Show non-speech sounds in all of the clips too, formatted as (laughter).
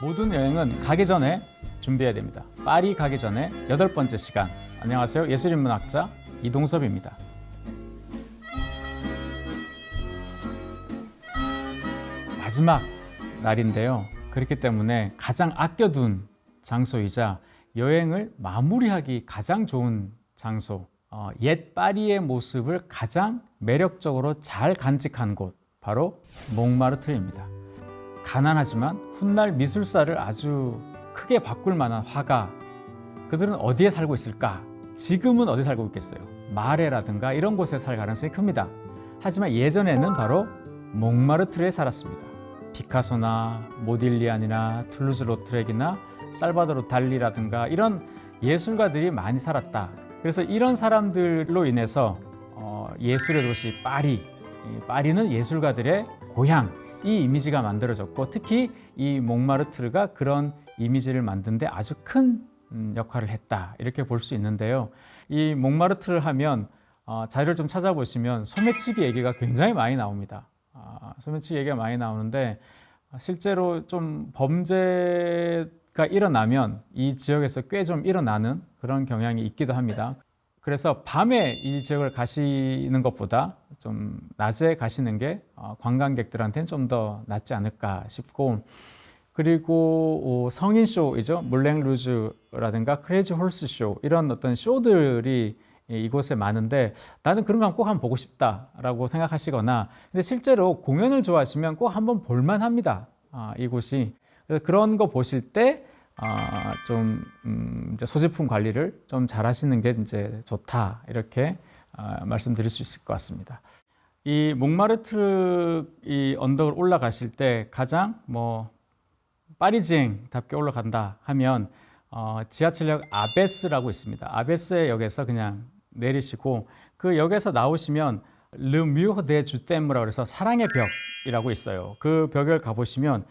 모든 여행은 가기 전에 준비해야 됩니다. 파리 가기 전에 여덟 번째 시간. 안녕하세요. 예술인문학자 이동섭입니다. 마지막 날인데요. 그렇기 때문에 가장 아껴둔 장소이자 여행을 마무리하기 가장 좋은 장소, 어, 옛 파리의 모습을 가장 매력적으로 잘 간직한 곳, 바로 몽마르트입니다. 가난하지만 훗날 미술사를 아주 크게 바꿀 만한 화가 그들은 어디에 살고 있을까? 지금은 어디 살고 있겠어요? 마레라든가 이런 곳에 살 가능성이 큽니다. 하지만 예전에는 바로 몽마르트르에 살았습니다. 피카소나 모딜리안이나 툴루즈 로트렉이나 살바도르 달리라든가 이런 예술가들이 많이 살았다. 그래서 이런 사람들로 인해서 어, 예술의 도시 파리, 이 파리는 예술가들의 고향 이 이미지가 만들어졌고 특히 이 몽마르트르가 그런 이미지를 만드는데 아주 큰 음, 역할을 했다 이렇게 볼 수 있는데요. 이 몽마르트르 하면 어, 자료를 좀 찾아보시면 소매치기 얘기가 굉장히 많이 나옵니다. 아, 소매치기 얘기가 많이 나오는데 실제로 좀 범죄가 일어나면 이 지역에서 꽤 좀 일어나는 그런 경향이 있기도 합니다. 그래서 밤에 이 지역을 가시는 것보다 좀 낮에 가시는 게 어, 관광객들한테는 좀 더 낫지 않을까 싶고 그리고 어, 성인 쇼이죠. 물랭 루즈라든가 크레이지 홀스 쇼 이런 어떤 쇼들이 이곳에 많은데 나는 그런 거 꼭 한번 보고 싶다라고 생각하시거나 근데 실제로 공연을 좋아하시면 꼭 한번 볼만합니다. 아, 이곳이. 그래서 그런 거 보실 때 아, 좀 음, 이제 소지품 관리를 좀 잘하시는 게 이제 좋다 이렇게 아, 말씀드릴 수 있을 것 같습니다. 이 몽마르트르 이 언덕을 올라가실 때 가장 뭐 파리지행답게 올라간다 하면 어, 지하철역 아베스라고 있습니다. 아베스의 역에서 그냥 내리시고 그 역에서 나오시면 르 뮤어 데 주템무라고 해서 사랑의 벽이라고 있어요. 그 벽을 가보시면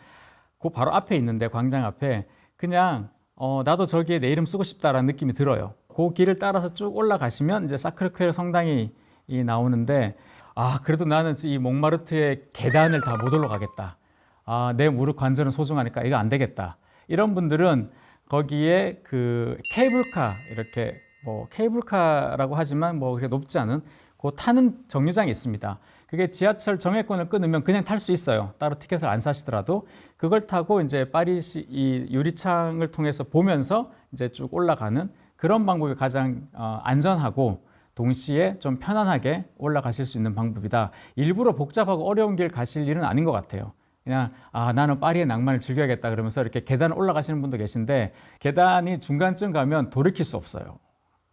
그 바로 앞에 있는데 광장 앞에 그냥 어, 나도 저기에 내 이름 쓰고 싶다라는 느낌이 들어요. 그 길을 따라서 쭉 올라가시면 이제 사크르케르 성당이 이 나오는데 아 그래도 나는 이 몽마르트의 계단을 다 못 올라가겠다. 아 내 무릎 관절은 소중하니까 이거 안 되겠다. 이런 분들은 거기에 그 케이블카 이렇게 뭐 케이블카라고 하지만 뭐 그렇게 높지 않은 그 타는 정류장이 있습니다. 그게 지하철 정액권을 끊으면 그냥 탈 수 있어요. 따로 티켓을 안 사시더라도 그걸 타고 이제 파리시 이 유리창을 통해서 보면서 이제 쭉 올라가는 그런 방법이 가장 어, 안전하고 동시에 좀 편안하게 올라가실 수 있는 방법이다. 일부러 복잡하고 어려운 길 가실 일은 아닌 것 같아요. 그냥 아 나는 파리의 낭만을 즐겨야겠다 그러면서 이렇게 계단 올라가시는 분도 계신데 계단이 중간쯤 가면 돌이킬 수 없어요.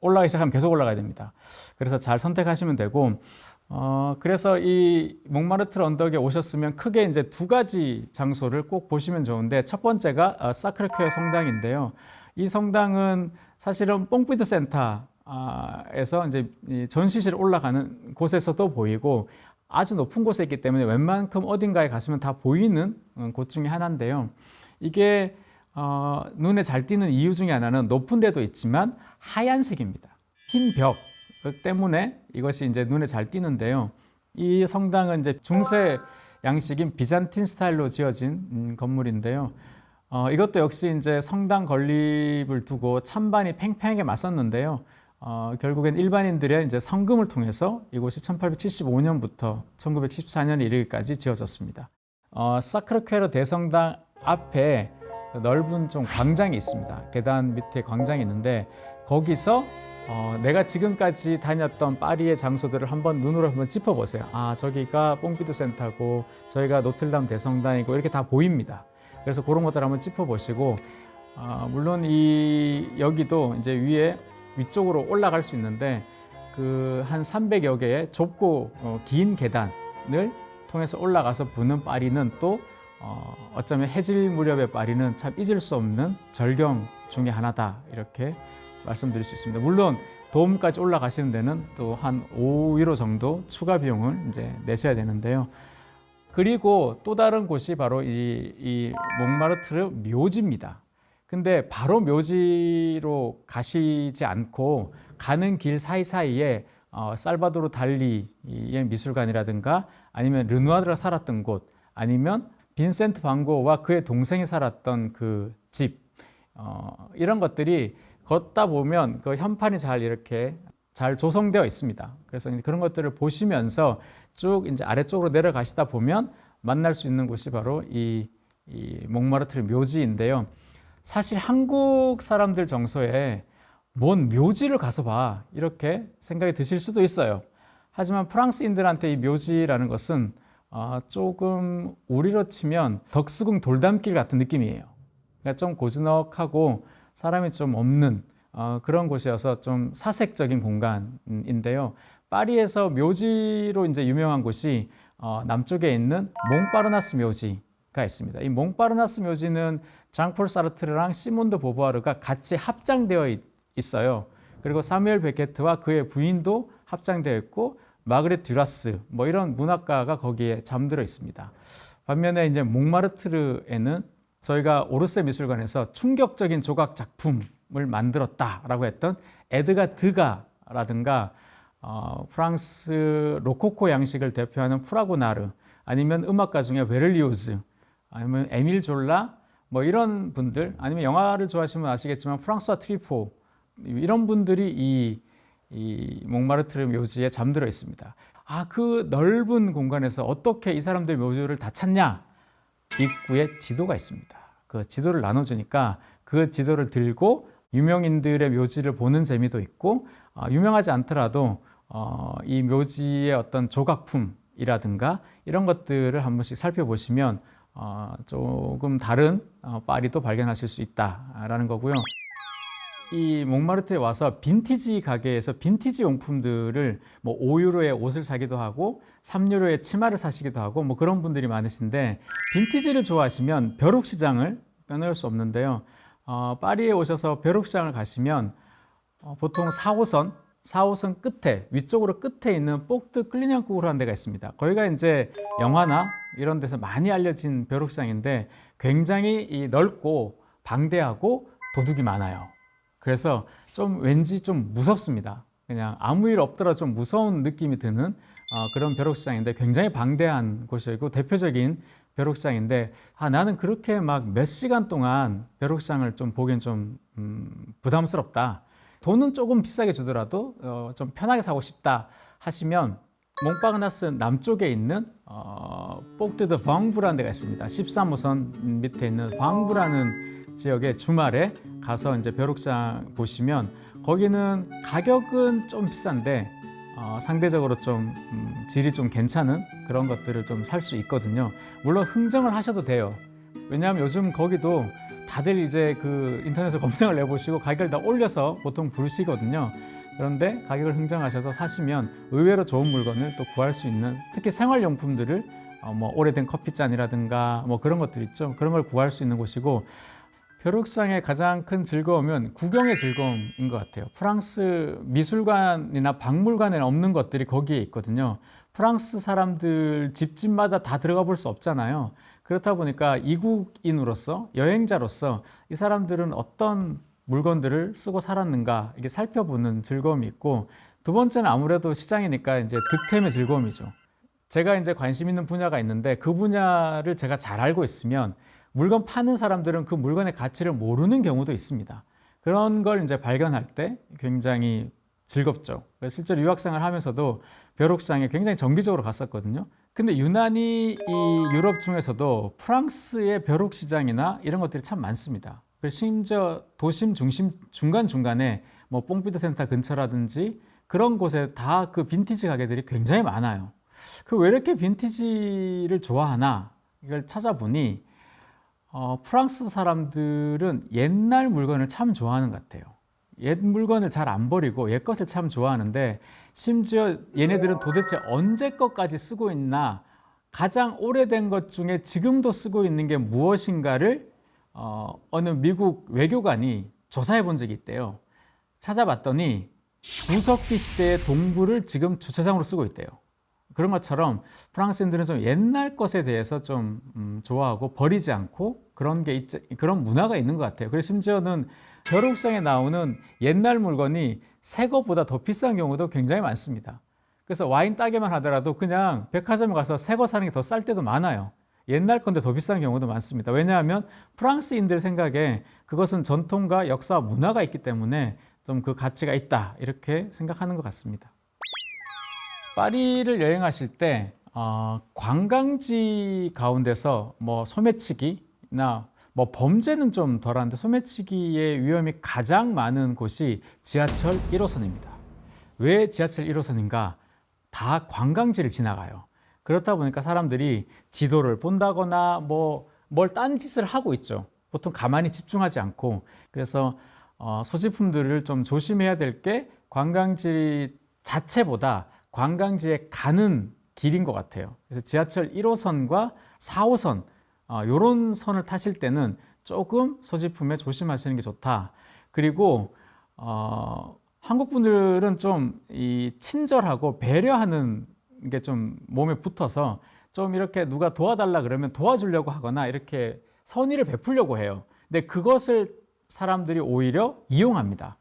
올라가기 시작하면 계속 올라가야 됩니다. 그래서 잘 선택하시면 되고 어 그래서 이 몽마르트르 언덕에 오셨으면 크게 이제 두 가지 장소를 꼭 보시면 좋은데 첫 번째가 어, 사크르케어 성당인데요. 이 성당은 사실은 뽕피드 센터에서 이제 이 전시실 올라가는 곳에서도 보이고 아주 높은 곳에 있기 때문에 웬만큼 어딘가에 가시면 다 보이는 어, 곳 중에 하나인데요. 이게 어, 눈에 잘 띄는 이유 중에 하나는 높은 데도 있지만 하얀색입니다. 흰 벽 때문에 이것이 이제 눈에 잘 띄는데요. 이 성당은 이제 중세 양식인 비잔틴 스타일로 지어진 음, 건물인데요. 어, 이것도 역시 이제 성당 건립을 두고 찬반이 팽팽하게 맞섰는데요. 어, 결국엔 일반인들의 이제 성금을 통해서 이곳이 1875년부터 1914년 이르기까지 지어졌습니다. 어, 사크르케르 대성당 앞에 넓은 좀 광장이 있습니다. 계단 밑에 광장이 있는데 거기서 어, 내가 지금까지 다녔던 파리의 장소들을 한번 눈으로 한번 짚어보세요. 아 저기가 뽕피두 센터고 저희가 노틀담 대성당이고 이렇게 다 보입니다. 그래서 그런 것들 한번 짚어보시고 아, 물론 이 여기도 이제 위에 위쪽으로 올라갈 수 있는데 그 한 300여 개의 좁고 어, 긴 계단을 통해서 올라가서 보는 파리는 또 어, 어쩌면 해질 무렵의 파리는 참 잊을 수 없는 절경 중에 하나다 이렇게 말씀드릴 수 있습니다. 물론 도움까지 올라가시는 데는 또 한 5 유로 정도 추가 비용을 이제 내셔야 되는데요. 그리고 또 다른 곳이 바로 이, 이 몽마르트르 묘지입니다. 근데 바로 묘지로 가시지 않고 가는 길 사이사이에 어, 살바도르 달리의 미술관이라든가 아니면 르누아르가 살았던 곳 아니면 빈센트 반 고흐와 그의 동생이 살았던 그 집, 어, 이런 것들이 걷다 보면 그 현판이 잘 이렇게 잘 조성되어 있습니다. 그래서 그런 것들을 보시면서 쭉 이제 아래쪽으로 내려가시다 보면 만날 수 있는 곳이 바로 이, 이 몽마르트르 묘지인데요. 사실 한국 사람들 정서에 뭔 묘지를 가서 봐 이렇게 생각이 드실 수도 있어요. 하지만 프랑스인들한테 이 묘지라는 것은 어, 조금 우리로 치면 덕수궁 돌담길 같은 느낌이에요. 그러니까 좀 고즈넉하고 사람이 좀 없는 어, 그런 곳이어서 좀 사색적인 공간인데요. 파리에서 묘지로 이제 유명한 곳이 어, 남쪽에 있는 몽파르나스 묘지가 있습니다. 이 몽파르나스 묘지는 장폴 사르트르랑 시몬드 보부아르가 같이 합장되어 있, 있어요. 그리고 사무엘 베케트와 그의 부인도 합장되어 있고 마그렛 듀라스 뭐 이런 문학가가 거기에 잠들어 있습니다. 반면에 이제 몽마르트르에는 저희가 오르세 미술관에서 충격적인 조각 작품을 만들었다라고 했던 에드가 드가라든가 어, 프랑스 로코코 양식을 대표하는 프라고나르 아니면 음악가 중에 베를리오즈 아니면 에밀 졸라 뭐 이런 분들 아니면 영화를 좋아하시면 아시겠지만 프랑스와 트리포 이런 분들이 이, 이 몽마르트르 묘지에 잠들어 있습니다. 아, 그 넓은 공간에서 어떻게 이 사람들 묘지를 다 찾냐? 입구에 지도가 있습니다. 그 지도를 나눠주니까 그 지도를 들고 유명인들의 묘지를 보는 재미도 있고 어, 유명하지 않더라도 어, 이 묘지의 어떤 조각품이라든가 이런 것들을 한 번씩 살펴보시면 어, 조금 다른 어, 파리도 발견하실 수 있다라는 거고요. 이 몽마르트에 와서 빈티지 가게에서 빈티지 용품들을 뭐 5유로에 옷을 사기도 하고 3유로에 치마를 사시기도 하고 뭐 그런 분들이 많으신데 빈티지를 좋아하시면 벼룩 시장을 빼놓을 수 없는데요. 어, 파리에 오셔서 벼룩 시장을 가시면 어, 보통 4호선 4호선 끝에 위쪽으로 끝에 있는 꼭드 클리냥국으로한 데가 있습니다. 거기가 이제 영화나 이런 데서 많이 알려진 벼룩 시장인데 굉장히 이 넓고 방대하고 도둑이 많아요. 그래서 좀 왠지 좀 무섭습니다. 그냥 아무 일 없더라 좀 무서운 느낌이 드는 어, 그런 벼룩시장인데 굉장히 방대한 곳이고 대표적인 벼룩시장인데 아 나는 그렇게 막 몇 시간 동안 벼룩시장을 좀 보기엔 좀 음, 부담스럽다. 돈은 조금 비싸게 주더라도 어, 좀 편하게 사고 싶다 하시면 몽파그나스 남쪽에 있는 어, 뽕뜨드 방부라는 데가 있습니다. 13호선 밑에 있는 방부라는 지역에 주말에 가서 이제 벼룩장 보시면 거기는 가격은 좀 비싼데 어, 상대적으로 좀 음, 질이 좀 괜찮은 그런 것들을 좀 살 수 있거든요. 물론 흥정을 하셔도 돼요. 왜냐하면 요즘 거기도 다들 이제 그 인터넷에 (laughs) 검색을 내보시고 가격을 다 올려서 보통 부르시거든요. 그런데 가격을 흥정하셔서 사시면 의외로 좋은 물건을 또 구할 수 있는 특히 생활용품들을 어, 뭐 오래된 커피잔이라든가 뭐 그런 것들 있죠. 그런 걸 구할 수 있는 곳이고 벼룩상의 가장 큰 즐거움은 구경의 즐거움인 것 같아요. 프랑스 미술관이나 박물관에 없는 것들이 거기에 있거든요. 프랑스 사람들 집집마다 다 들어가 볼 수 없잖아요. 그렇다 보니까 이국인으로서 여행자로서 이 사람들은 어떤 물건들을 쓰고 살았는가 이게 살펴보는 즐거움이 있고 두 번째는 아무래도 시장이니까 이제 득템의 즐거움이죠. 제가 이제 관심 있는 분야가 있는데 그 분야를 제가 잘 알고 있으면 물건 파는 사람들은 그 물건의 가치를 모르는 경우도 있습니다. 그런 걸 이제 발견할 때 굉장히 즐겁죠. 실제로 유학생활 하면서도 벼룩시장에 굉장히 정기적으로 갔었거든요. 근데 유난히 이 유럽 중에서도 프랑스의 벼룩시장이나 이런 것들이 참 많습니다. 심지어 도심 중심 중간 중간에 뭐 뽕피드 센터 근처라든지 그런 곳에 다 그 빈티지 가게들이 굉장히 많아요. 그 왜 이렇게 빈티지를 좋아하나 이걸 찾아보니 어, 프랑스 사람들은 옛날 물건을 참 좋아하는 것 같아요. 옛 물건을 잘 안 버리고 옛 것을 참 좋아하는데 심지어 얘네들은 도대체 언제 것까지 쓰고 있나 가장 오래된 것 중에 지금도 쓰고 있는 게 무엇인가를 어, 어느 미국 외교관이 조사해 본 적이 있대요. 찾아봤더니 구석기 시대의 동굴을 지금 주차장으로 쓰고 있대요. 그런 것처럼 프랑스인들은 좀 옛날 것에 대해서 좀 음, 좋아하고 버리지 않고 그런 게 있, 그런 문화가 있는 것 같아요. 그래서 심지어는 벼룩상에 나오는 옛날 물건이 새 거보다 더 비싼 경우도 굉장히 많습니다. 그래서 와인 따개만 하더라도 그냥 백화점에 가서 새 거 사는 게 더 쌀 때도 많아요. 옛날 건데 더 비싼 경우도 많습니다. 왜냐하면 프랑스인들 생각에 그것은 전통과 역사와 문화가 있기 때문에 좀 그 가치가 있다 이렇게 생각하는 것 같습니다. 파리를 여행하실 때 어, 관광지 가운데서 뭐 소매치기나 뭐 범죄는 좀 덜한데 소매치기의 위험이 가장 많은 곳이 지하철 1호선입니다. 왜 지하철 1호선인가? 다 관광지를 지나가요. 그렇다 보니까 사람들이 지도를 본다거나 뭐 뭘 딴 짓을 하고 있죠. 보통 가만히 집중하지 않고 그래서 어, 소지품들을 좀 조심해야 될 게 관광지 자체보다 관광지에 가는 길인 것 같아요. 그래서 지하철 1호선과 4호선 어, 요런 선을 타실 때는 조금 소지품에 조심하시는 게 좋다. 그리고 어, 한국 분들은 좀 이 친절하고 배려하는 게 좀 몸에 붙어서 좀 이렇게 누가 도와달라 그러면 도와주려고 하거나 이렇게 선의를 베풀려고 해요. 근데 그것을 사람들이 오히려 이용합니다.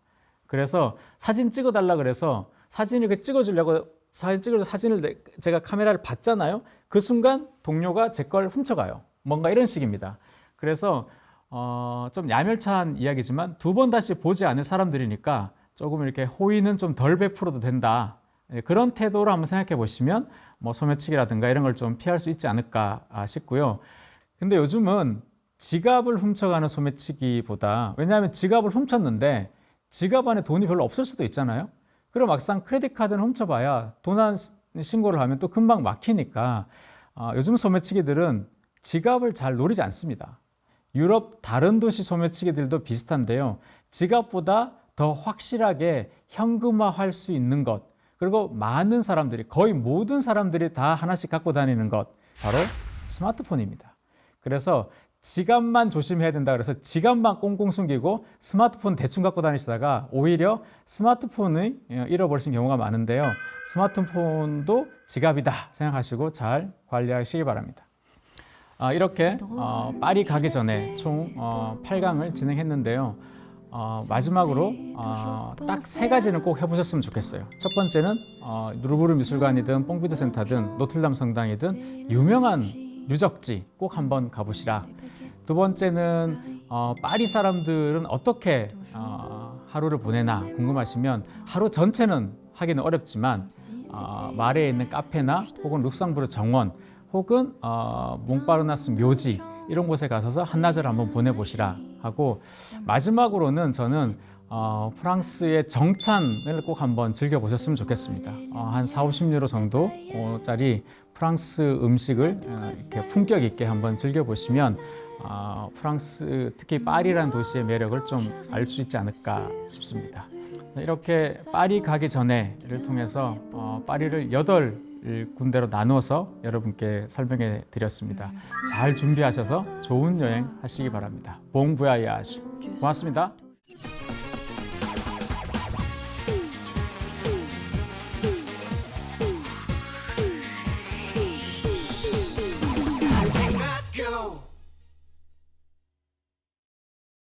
그래서 사진 찍어달라 그래서 사진 이렇게 찍어주려고 사진 찍어서 사진을 내- 제가 카메라를 받잖아요. 그 순간 동료가 제 걸 훔쳐가요. 뭔가 이런 식입니다. 그래서 어, 좀 야멸찬 이야기지만 두 번 다시 보지 않을 사람들이니까 조금 이렇게 호의는 좀 덜 베풀어도 된다. 예, 그런 태도로 한번 생각해 보시면 뭐 소매치기라든가 이런 걸 좀 피할 수 있지 않을까 아, 싶고요. 근데 요즘은 지갑을 훔쳐가는 소매치기보다 왜냐하면 지갑을 훔쳤는데 지갑 안에 돈이 별로 없을 수도 있잖아요. 그럼 막상 크레딧 카드는 훔쳐봐야 도난 신고를 하면 또 금방 막히니까 아, 요즘 소매치기들은 지갑을 잘 노리지 않습니다. 유럽 다른 도시 소매치기들도 비슷한데요. 지갑보다 더 확실하게 현금화할 수 있는 것, 그리고 많은 사람들이, 거의 모든 사람들이 다 하나씩 갖고 다니는 것, 바로 스마트폰입니다. 그래서 지갑만 조심해야 된다 그래서 지갑만 꽁꽁 숨기고 스마트폰 대충 갖고 다니시다가 오히려 스마트폰을 어, 잃어버리신 경우가 많은데요. 스마트폰도 지갑이다 생각하시고 잘 관리하시기 바랍니다. 아, 이렇게 어, 파리 가기 전에 총 어, 8강을 진행했는데요. 어, 마지막으로 어, 딱세 가지는 꼭 해보셨으면 좋겠어요. 첫 번째는 어, 루브르 미술관이든 뽕비드 센터든 노틀담 성당이든 유명한 유적지 꼭 한번 가보시라. 두 번째는 어, 파리 사람들은 어떻게 어, 하루를 보내나 궁금하시면 하루 전체는 하기는 어렵지만 어, 마레에 있는 카페나 혹은 룩상부르 정원 혹은 어, 몽파르나스 묘지 이런 곳에 가셔서 한낮을 한번 보내보시라 하고 마지막으로는 저는 어, 프랑스의 정찬을 꼭 한번 즐겨보셨으면 좋겠습니다. 어, 한 4, 50유로 정도짜리 프랑스 음식을 어, 이렇게 품격 있게 한번 즐겨보시면 어, 프랑스 특히 파리라는 도시의 매력을 좀 알 수 있지 않을까 싶습니다. 이렇게 파리 가기 전에를 통해서 어, 파리를 여덟 군데로 나누어서 여러분께 설명해 드렸습니다. 잘 준비하셔서 좋은 여행 하시기 바랍니다. 봉 부야야시 고맙습니다.